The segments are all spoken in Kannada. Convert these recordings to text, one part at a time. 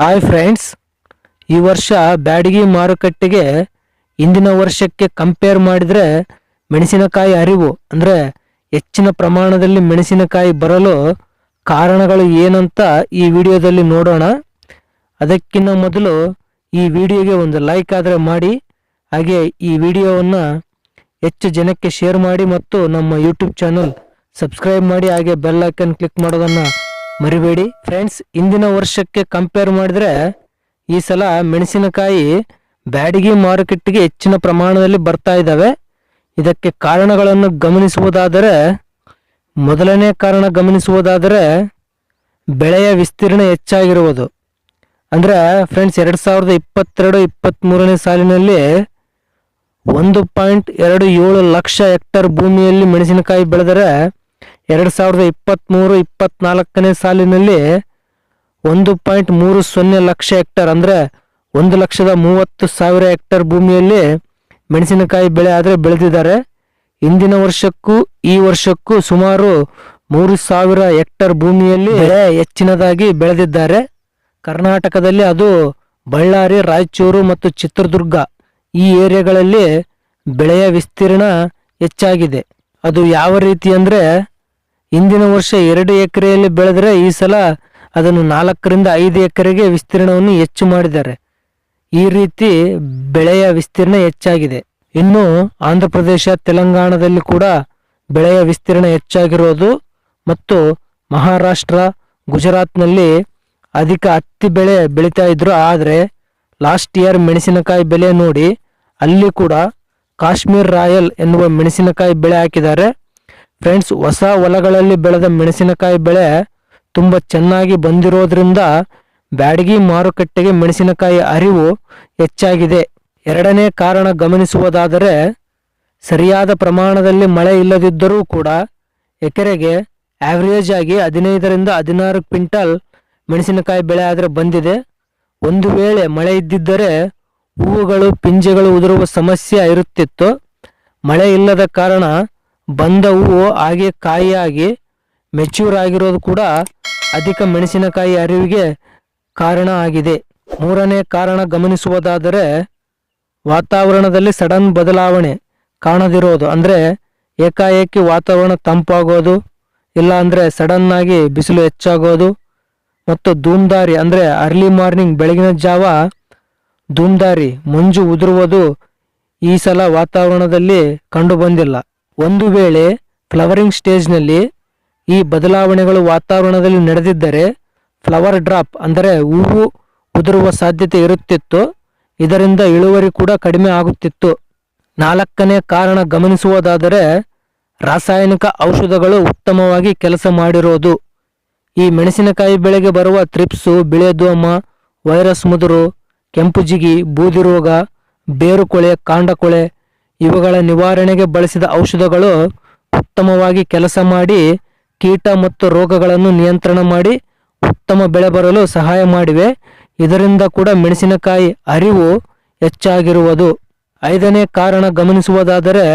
ಹಾಯ್ ಫ್ರೆಂಡ್ಸ್ ಈ ವರ್ಷ ಬ್ಯಾಡಗಿ ಮಾರುಕಟ್ಟೆಗೆ ಇಂದಿನ ವರ್ಷಕ್ಕೆ ಕಂಪೇರ್ ಮಾಡಿದರೆ ಮೆಣಸಿನಕಾಯಿ ಅರಿವು, ಅಂದರೆ ಹೆಚ್ಚಿನ ಪ್ರಮಾಣದಲ್ಲಿ ಮೆಣಸಿನಕಾಯಿ ಬರಲು ಕಾರಣಗಳು ಏನಂತ ಈ ವಿಡಿಯೋದಲ್ಲಿ ನೋಡೋಣ. ಅದಕ್ಕಿಂತ ಮೊದಲು ಈ ವಿಡಿಯೋಗೆ ಒಂದು ಲೈಕ್ ಆದರೆ ಮಾಡಿ, ಹಾಗೆ ಈ ವಿಡಿಯೋವನ್ನು ಹೆಚ್ಚು ಜನಕ್ಕೆ ಶೇರ್ ಮಾಡಿ ಮತ್ತು ನಮ್ಮ ಯೂಟ್ಯೂಬ್ ಚಾನಲ್ ಸಬ್ಸ್ಕ್ರೈಬ್ ಮಾಡಿ, ಹಾಗೆ ಬೆಲ್ ಐಕನ್ ಕ್ಲಿಕ್ ಮಾಡೋದನ್ನು ಮರಿಬೇಡಿ. ಫ್ರೆಂಡ್ಸ್ ಇಂದಿನ ವರ್ಷಕ್ಕೆ ಕಂಪೇರ್ ಮಾಡಿದ್ರೆ ಈ ಸಲ ಮೆಣಸಿನಕಾಯಿ ಬ್ಯಾಡಗಿ ಮಾರುಕಟ್ಟೆಗೆ ಹೆಚ್ಚಿನ ಪ್ರಮಾಣದಲ್ಲಿ ಬರ್ತಾ ಇದ್ದಾವೆ ಇದಕ್ಕೆ ಕಾರಣಗಳನ್ನು ಗಮನಿಸುವುದಾದರೆ, ಮೊದಲನೇ ಕಾರಣ ಗಮನಿಸುವುದಾದರೆ ಬೆಳೆಯ ವಿಸ್ತೀರ್ಣ ಹೆಚ್ಚಾಗಿರುವುದು. ಅಂದ್ರೆ ಫ್ರೆಂಡ್ಸ್ ಎರಡು ಸಾವಿರದ ಇಪ್ಪತ್ತೆರಡು ಇಪ್ಪತ್ತ್ಮೂರನೇ ಸಾಲಿನಲ್ಲಿ ಒಂದು ಪಾಯಿಂಟ್ ಎರಡು ಏಳು ಲಕ್ಷ ಹೆಕ್ಟರ್ ಭೂಮಿಯಲ್ಲಿ ಮೆಣಸಿನಕಾಯಿ ಬೆಳೆದರೆ ಎರಡು ಸಾವಿರದ ಇಪ್ಪತ್ತ್ಮೂರು ಇಪ್ಪತ್ನಾಲ್ಕನೇ ಸಾಲಿನಲ್ಲಿ ಒಂದು ಪಾಯಿಂಟ್ ಮೂರು ಸೊನ್ನೆ ಲಕ್ಷ ಹೆಕ್ಟರ್ ಅಂದರೆ ಒಂದು ಲಕ್ಷದ ಮೂವತ್ತು ಸಾವಿರ ಹೆಕ್ಟರ್ ಭೂಮಿಯಲ್ಲಿ ಮೆಣಸಿನಕಾಯಿ ಬೆಳೆ ಆದರೆ ಬೆಳೆದಿದ್ದಾರೆ. ಇಂದಿನ ವರ್ಷಕ್ಕೂ, ಈ ವರ್ಷಕ್ಕೂ ಸುಮಾರು ಮೂರು ಸಾವಿರ ಹೆಕ್ಟರ್ ಭೂಮಿಯಲ್ಲಿ ಬೆಳೆ ಹೆಚ್ಚಿನದಾಗಿ ಬೆಳೆದಿದ್ದಾರೆ. ಕರ್ನಾಟಕದಲ್ಲಿ ಅದು ಬಳ್ಳಾರಿ, ರಾಯಚೂರು ಮತ್ತು ಚಿತ್ರದುರ್ಗ ಈ ಏರಿಯಾಗಳಲ್ಲಿ ಬೆಳೆಯ ವಿಸ್ತೀರ್ಣ ಹೆಚ್ಚಾಗಿದೆ. ಅದು ಯಾವ ರೀತಿ ಅಂದರೆ ಇಂದಿನ ವರ್ಷ ಎರಡು ಎಕರೆಯಲ್ಲಿ ಬೆಳೆದರೆ ಈ ಸಲ ಅದನ್ನು ನಾಲ್ಕರಿಂದ ಐದು ಎಕರೆಗೆ ವಿಸ್ತೀರ್ಣವನ್ನು ಹೆಚ್ಚು ಮಾಡಿದ್ದಾರೆ. ಈ ರೀತಿ ಬೆಳೆಯ ವಿಸ್ತೀರ್ಣ ಹೆಚ್ಚಾಗಿದೆ. ಇನ್ನು ಆಂಧ್ರ ಪ್ರದೇಶ, ತೆಲಂಗಾಣದಲ್ಲಿ ಕೂಡ ಬೆಳೆಯ ವಿಸ್ತೀರ್ಣ ಹೆಚ್ಚಾಗಿರೋದು ಮತ್ತು ಮಹಾರಾಷ್ಟ್ರ, ಗುಜರಾತ್ನಲ್ಲಿ ಅಧಿಕ ಹತ್ತಿ ಬೆಳೆ ಬೆಳೀತಾ ಇದ್ರು. ಆದರೆ ಲಾಸ್ಟ್ ಇಯರ್ ಮೆಣಸಿನಕಾಯಿ ಬೆಲೆ ನೋಡಿ ಅಲ್ಲಿ ಕೂಡ ಕಾಶ್ಮೀರ್ ರಾಯಲ್ ಎನ್ನುವ ಮೆಣಸಿನಕಾಯಿ ಬೆಳೆ ಹಾಕಿದ್ದಾರೆ. ಫ್ರೆಂಡ್ಸ್ ಹೊಸ ಹೊಲಗಳಲ್ಲಿ ಬೆಳೆದ ಮೆಣಸಿನಕಾಯಿ ಬೆಳೆ ತುಂಬ ಚೆನ್ನಾಗಿ ಬಂದಿರೋದ್ರಿಂದ ಬ್ಯಾಡಗಿ ಮಾರುಕಟ್ಟೆಗೆ ಮೆಣಸಿನಕಾಯಿ ಅರಿವು ಹೆಚ್ಚಾಗಿದೆ. ಎರಡನೇ ಕಾರಣ ಗಮನಿಸುವುದಾದರೆ, ಸರಿಯಾದ ಪ್ರಮಾಣದಲ್ಲಿ ಮಳೆ ಇಲ್ಲದಿದ್ದರೂ ಕೂಡ ಎಕರೆಗೆ ಆವ್ರೇಜ್ ಆಗಿ ಹದಿನೈದರಿಂದ ಹದಿನಾರು ಕ್ವಿಂಟಲ್ ಮೆಣಸಿನಕಾಯಿ ಬೆಳೆ ಆದರೆ ಬಂದಿದೆ. ಒಂದು ವೇಳೆ ಮಳೆ ಇದ್ದಿದ್ದರೆ ಹೂವುಗಳು, ಪಿಂಜೆಗಳು ಉದುರುವ ಸಮಸ್ಯೆ ಇರುತ್ತಿತ್ತು. ಮಳೆ ಇಲ್ಲದ ಕಾರಣ ಬಂದ ಹೂವು ಹಾಗೆ ಕಾಯಿಯಾಗಿ ಮೆಚ್ಯೂರ್ ಆಗಿರೋದು ಕೂಡ ಅಧಿಕ ಮೆಣಸಿನಕಾಯಿ ಅರಿವಿಗೆ ಕಾರಣ ಆಗಿದೆ. ಮೂರನೇ ಕಾರಣ ಗಮನಿಸುವುದಾದರೆ ವಾತಾವರಣದಲ್ಲಿ ಸಡನ್ ಬದಲಾವಣೆ ಕಾಣದಿರೋದು. ಅಂದರೆ ಏಕಾಏಕಿ ವಾತಾವರಣ ತಂಪಾಗೋದು, ಇಲ್ಲ ಅಂದರೆ ಸಡನ್ನಾಗಿ ಬಿಸಿಲು ಹೆಚ್ಚಾಗೋದು ಮತ್ತು ಧೂಮ್ದಾರಿ, ಅಂದರೆ ಅರ್ಲಿ ಮಾರ್ನಿಂಗ್ ಬೆಳಗಿನ ಜಾವ ಧೂಮ್ದಾರಿ, ಮಂಜು ಉದುರುವುದು ಈ ಸಲ ವಾತಾವರಣದಲ್ಲಿ ಕಂಡು ಬಂದಿಲ್ಲ. ಒಂದು ವೇಳೆ ಫ್ಲವರಿಂಗ್ ಸ್ಟೇಜ್ನಲ್ಲಿ ಈ ಬದಲಾವಣೆಗಳು ವಾತಾವರಣದಲ್ಲಿ ನಡೆದಿದ್ದರೆ ಫ್ಲವರ್ ಡ್ರಾಪ್ ಅಂದರೆ ಹೂವು ಉದುರುವ ಸಾಧ್ಯತೆ ಇರುತ್ತಿತ್ತು. ಇದರಿಂದ ಇಳುವರಿ ಕೂಡ ಕಡಿಮೆ ಆಗುತ್ತಿತ್ತು. ನಾಲ್ಕನೇ ಕಾರಣ ಗಮನಿಸುವುದಾದರೆ ರಾಸಾಯನಿಕ ಔಷಧಗಳು ಉತ್ತಮವಾಗಿ ಕೆಲಸ ಮಾಡಿರೋದು. ಈ ಮೆಣಸಿನಕಾಯಿ ಬೆಳೆಗೆ ಬರುವ ತ್ರಿಪ್ಸು ಬಿಳೆದೋಮ ವೈರಸ್ ಮುದುರು, ಕೆಂಪು ಜಿಗಿ ಬೂದಿ ರೋಗ ಬೇರುಕೊಳೆ, ಕಾಂಡಕೊಳೆ ಇವುಗಳ ನಿವಾರಣೆಗೆ ಬಳಸಿದ ಔಷಧಗಳು ಉತ್ತಮವಾಗಿ ಕೆಲಸ ಮಾಡಿ, ಕೀಟ ಮತ್ತು ರೋಗಗಳನ್ನು ನಿಯಂತ್ರಣ ಮಾಡಿ, ಉತ್ತಮ ಬೆಳೆ ಬರಲು ಸಹಾಯ ಮಾಡಿವೆ. ಇದರಿಂದ ಕೂಡ ಮೆಣಸಿನಕಾಯಿ ಅರಿವು ಹೆಚ್ಚಾಗಿರುವುದು. ಐದನೇ ಕಾರಣ ಗಮನಿಸುವುದಾದರೆ,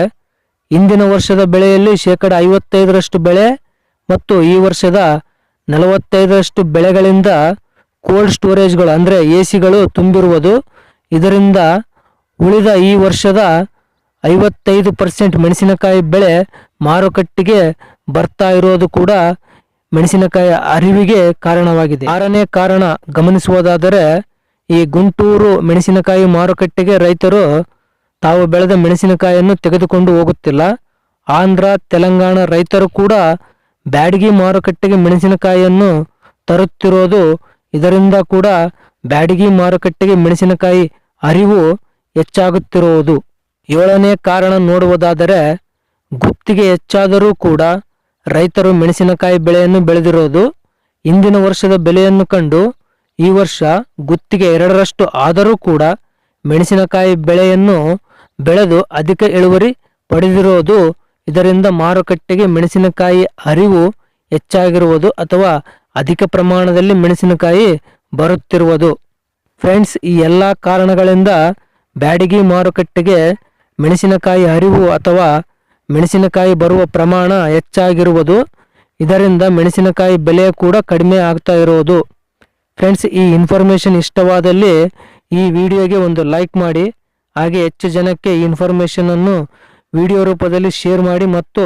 ಇಂದಿನ ವರ್ಷದ ಬೆಳೆಯಲ್ಲಿ ಶೇಕಡ ಐವತ್ತೈದರಷ್ಟು ಬೆಳೆ ಮತ್ತು ಈ ವರ್ಷದ ನಲವತ್ತೈದರಷ್ಟು ಬೆಳೆಗಳಿಂದ ಕೋಲ್ಡ್ ಸ್ಟೋರೇಜ್ಗಳು, ಅಂದರೆ ಎ ಸಿಗಳು ತುಂಬಿರುವುದು. ಇದರಿಂದ ಉಳಿದ ಈ ವರ್ಷದ ಐವತ್ತೈದು ಪರ್ಸೆಂಟ್ ಮೆಣಸಿನಕಾಯಿ ಬೆಳೆ ಮಾರುಕಟ್ಟೆಗೆ ಬರ್ತಾ ಇರೋದು ಕೂಡ ಮೆಣಸಿನಕಾಯಿ ಅರಿವಿಗೆ ಕಾರಣವಾಗಿದೆ. ಆರನೇ ಕಾರಣ ಗಮನಿಸುವುದಾದರೆ, ಈ ಗುಂಟೂರು ಮೆಣಸಿನಕಾಯಿ ಮಾರುಕಟ್ಟೆಗೆ ರೈತರು ತಾವು ಬೆಳೆದ ಮೆಣಸಿನಕಾಯಿಯನ್ನು ತೆಗೆದುಕೊಂಡು ಹೋಗುತ್ತಿಲ್ಲ. ಆಂಧ್ರ, ತೆಲಂಗಾಣ ರೈತರು ಕೂಡ ಬ್ಯಾಡಗಿ ಮಾರುಕಟ್ಟೆಗೆ ಮೆಣಸಿನಕಾಯಿಯನ್ನು ತರುತ್ತಿರೋದು, ಇದರಿಂದ ಕೂಡ ಬ್ಯಾಡಗಿ ಮಾರುಕಟ್ಟೆಗೆ ಮೆಣಸಿನಕಾಯಿ ಅರಿವು ಹೆಚ್ಚಾಗುತ್ತಿರುವುದು. ಏಳನೇ ಕಾರಣ ನೋಡುವುದಾದರೆ, ಗುತ್ತಿಗೆ ಹೆಚ್ಚಾದರೂ ಕೂಡ ರೈತರು ಮೆಣಸಿನಕಾಯಿ ಬೆಳೆಯನ್ನು ಬೆಳೆದಿರೋದು, ಇಂದಿನ ವರ್ಷದ ಬೆಲೆಯನ್ನು ಕಂಡು ಈ ವರ್ಷ ಗುತ್ತಿಗೆ ಎರಡರಷ್ಟು ಆದರೂ ಕೂಡ ಮೆಣಸಿನಕಾಯಿ ಬೆಳೆಯನ್ನು ಬೆಳೆದು ಅಧಿಕ ಇಳುವರಿ ಪಡೆದಿರೋದು, ಇದರಿಂದ ಮಾರುಕಟ್ಟೆಗೆ ಮೆಣಸಿನಕಾಯಿ ಅರಿವು ಹೆಚ್ಚಾಗಿರುವುದು ಅಥವಾ ಅಧಿಕ ಪ್ರಮಾಣದಲ್ಲಿ ಮೆಣಸಿನಕಾಯಿ ಬರುತ್ತಿರುವುದು. ಫ್ರೆಂಡ್ಸ್, ಈ ಎಲ್ಲ ಕಾರಣಗಳಿಂದ ಬ್ಯಾಡಗಿ ಮಾರುಕಟ್ಟೆಗೆ ಮೆಣಸಿನಕಾಯಿ ಹರಿವು ಅಥವಾ ಮೆಣಸಿನಕಾಯಿ ಬರುವ ಪ್ರಮಾಣ ಹೆಚ್ಚಾಗಿರುವುದು. ಇದರಿಂದ ಮೆಣಸಿನಕಾಯಿ ಬೆಲೆ ಕೂಡ ಕಡಿಮೆ ಆಗ್ತಾ ಇರೋದು. ಫ್ರೆಂಡ್ಸ್ ಈ ಇನ್ಫಾರ್ಮೇಷನ್ ಇಷ್ಟವಾದಲ್ಲಿ ಈ ವಿಡಿಯೋಗೆ ಒಂದು ಲೈಕ್ ಮಾಡಿ. ಹಾಗೆ ಹೆಚ್ಚು ಜನಕ್ಕೆ ಈ ಇನ್ಫಾರ್ಮೇಷನನ್ನು ವಿಡಿಯೋ ರೂಪದಲ್ಲಿ ಶೇರ್ ಮಾಡಿ ಮತ್ತು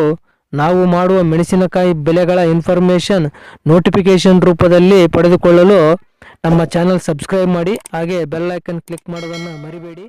ನಾವು ಮಾಡುವ ಮೆಣಸಿನಕಾಯಿ ಬೆಲೆಗಳ ಇನ್ಫಾರ್ಮೇಷನ್ ನೋಟಿಫಿಕೇಶನ್ ರೂಪದಲ್ಲಿ ಪಡೆದುಕೊಳ್ಳಲು ನಮ್ಮ ಚಾನಲ್ ಸಬ್ಸ್ಕ್ರೈಬ್ ಮಾಡಿ. ಹಾಗೆ ಬೆಲ್ ಐಕನ್ ಕ್ಲಿಕ್ ಮಾಡೋದನ್ನು ಮರಿಬೇಡಿ.